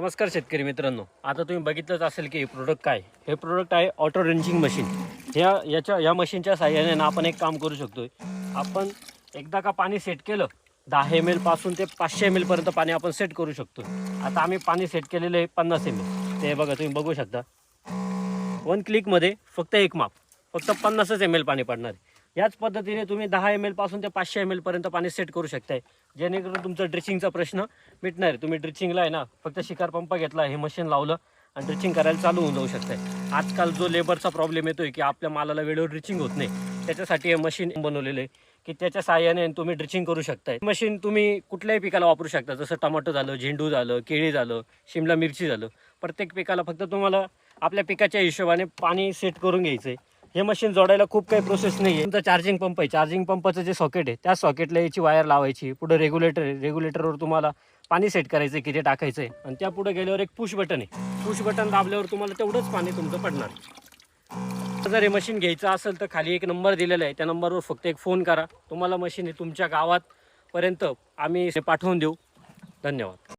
नमस्कार शेतकरी मित्रांनो. आता तुम्ही बघितलंच असेल की हे प्रोडक्ट काय? हे प्रोडक्ट आहे ऑटो रेंजिंग मशीन ह्या याच्या या मशीनच्या साह्याने ना आपण एक काम करू शकतो आपण एकदा का पाणी सेट केलं दहा एमपासून ते पाचशे एम एलपर्यंत पाणी आपण सेट करू शकतो आता आम्ही पाणी सेट केलेलं आहे पन्नास एम ते बघा तुम्ही बघू शकता. वन क्लिकमध्ये फक्त एक माप फक्त पन्नासच एम एल पाणी पडणार आहे. याच पद्धतीने तुम्ही दहा एमपासून ते पाचशे एम पर्यंत पाणी सेट करू शकताय. जेणेकरून तुमचा ड्रिचिंगचा प्रश्न मिटणार. आहे तुम्ही ड्रिचिंगला आहे ना फक्त शिकार पंप घेतला हे मशीन लावलं आणि ड्रिचिंग करायला चालू होऊन जाऊ शकताय. आजकाल जो लेबरचा प्रॉब्लेम येतोय की आपल्या मालाला वेळेवर ड्रिचिंग होत नाही त्याच्यासाठी हे मशीन बनवलेलं आहे की त्याच्या साहाय्याने तुम्ही ड्रिचिंग करू शकताय. मशीन तुम्ही कुठल्याही पिकाला वापरू शकता जसं टमाटो झालं झेंडू झालं केळी झालं शिमला मिरची झालं प्रत्येक पिकाला फक्त तुम्हाला आपल्या पिकाच्या हिशोबाने पाणी सेट करून घ्यायचं आहे हे मशीन जोडायला खूप काही प्रोसेस नाही आहे तुमचा चार्जिंग पंप आहे. चार्जिंग पंपाचं जे सॉकेट आहे त्या सॉकेटला याची वायर लावायची. पुढे रेग्युलेटर आहे. रेग्युलेटरवर तुम्हाला पाणी सेट करायचं आहे किती टाकायचं आहे आणि त्या पुढे गेल्यावर एक पुश बटन आहे. पुश बटन दाबल्यावर तुम्हाला तेवढंच पाणी तुमचं पडणार. जर हे मशीन घ्यायचं असेल तर खाली एक नंबर दिलेला आहे. त्या नंबरवर फक्त एक फोन करा. तुम्हाला मशीन हे तुमच्या गावात पर्यंत आम्ही पाठवून देऊ. धन्यवाद.